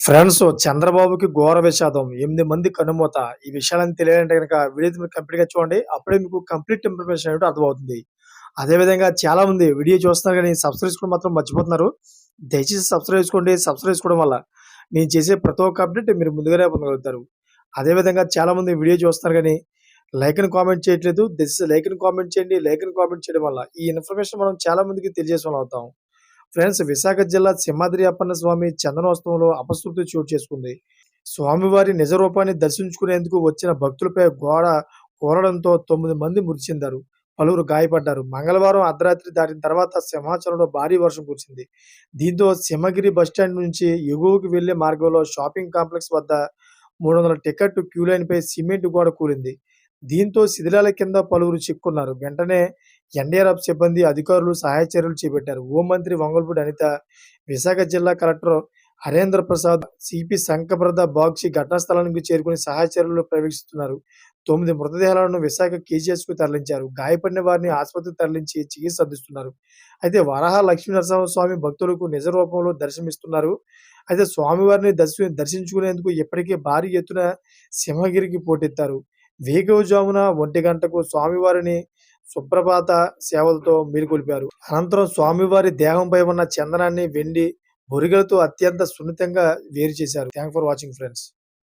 Friends చంద్రబాబుకి ఘోర విషాదం. ఎనిమిది మంది కనుమూత. ఈ విషయాలను తెలియాలంటే కనుక వీడియో మీరు కంప్లీట్గా చూడండి. అప్పుడే మీకు కంప్లీట్ ఇన్ఫర్మేషన్ ఏంటో అర్థమవుతుంది. అదే విధంగా చాలా మంది వీడియో చూస్తున్నారు కానీ సబ్స్క్రైబ్ చేసుకోవడం మాత్రం మర్చిపోతున్నారు. దయచేసి సబ్స్క్రైబ్ చేసుకోండి. సబ్స్క్రైబ్ చేసుకోవడం వల్ల నేను చేసే ప్రతి ఒక్క అప్డేట్ మీరు ముందుగానే పొందగలుగుతారు. అదే విధంగా చాలా మంది వీడియో చూస్తున్నారు కానీ లైక్ని కామెంట్ చేయట్లేదు. దయచేసి లైక్ని కామెంట్ చేయండి. లైక్ని కామెంట్ చేయడం వల్ల ఈ ఇన్ఫర్మేషన్ మనం చాలా మందికి తెలియజేసే అవుతాం. ఫ్రెండ్స్ విశాఖ జిల్లా సింహాద్రి అప్పన్న స్వామి చందనోత్సవంలో అపశృతి చోటు చేసుకుంది. స్వామివారి నిజ రూపాన్ని దర్శించుకునేందుకు వచ్చిన భక్తులపై గోడ కూరడంతో తొమ్మిది మంది మృతి చెందారు పలువురు గాయపడ్డారు. మంగళవారం అర్ధరాత్రి దాటిన తర్వాత సింహాచలంలో భారీ వర్షం కురిసింది. దీంతో సింహగిరి బస్టాండ్ నుంచి ఎగువకు వెళ్ళే మార్గంలో షాపింగ్ కాంప్లెక్స్ వద్ద మూడు వందల టికెట్ క్యూ లైన్ పై సిమెంట్ గోడ కూలింది. దీంతో శిథిలాల కింద పలువురు చిక్కున్నారు. వెంటనే ఎన్డీఆర్ఎఫ్ సిబ్బంది అధికారులు సహాయ చర్యలు చేపట్టారు. హోంమంత్రి వంగల్పూడి అనిత విశాఖ జిల్లా కలెక్టర్ హరేంద్ర ప్రసాద్ సిపి శంకప్రద బాక్సి ఘటనా స్థలానికి చేరుకుని సహాయ చర్యలు ప్రవేశిస్తున్నారు. తొమ్మిది మృతదేహాలను విశాఖ కేజీఎస్కు తరలించారు. గాయపడిన వారిని ఆసుపత్రికి తరలించి చికిత్స అందిస్తున్నారు. అయితే వరాహ లక్ష్మీ నరసింహస్వామి భక్తులకు నిజ రూపంలో దర్శనమిస్తున్నారు. అయితే స్వామివారిని దర్శి దర్శించుకునేందుకు ఇప్పటికే భారీ ఎత్తున సింహగిరికి పోటెత్తారు. వేగవజామున ఒంటి గంటకు స్వామివారిని సుప్రభాత సేవలతో మేలుకొల్పారు. అనంతరం స్వామివారి దేహంపై ఉన్న చందనాన్ని వెండి బొరిగలతో అత్యంత సున్నితంగా వేరు చేశారు. Thank for watching friends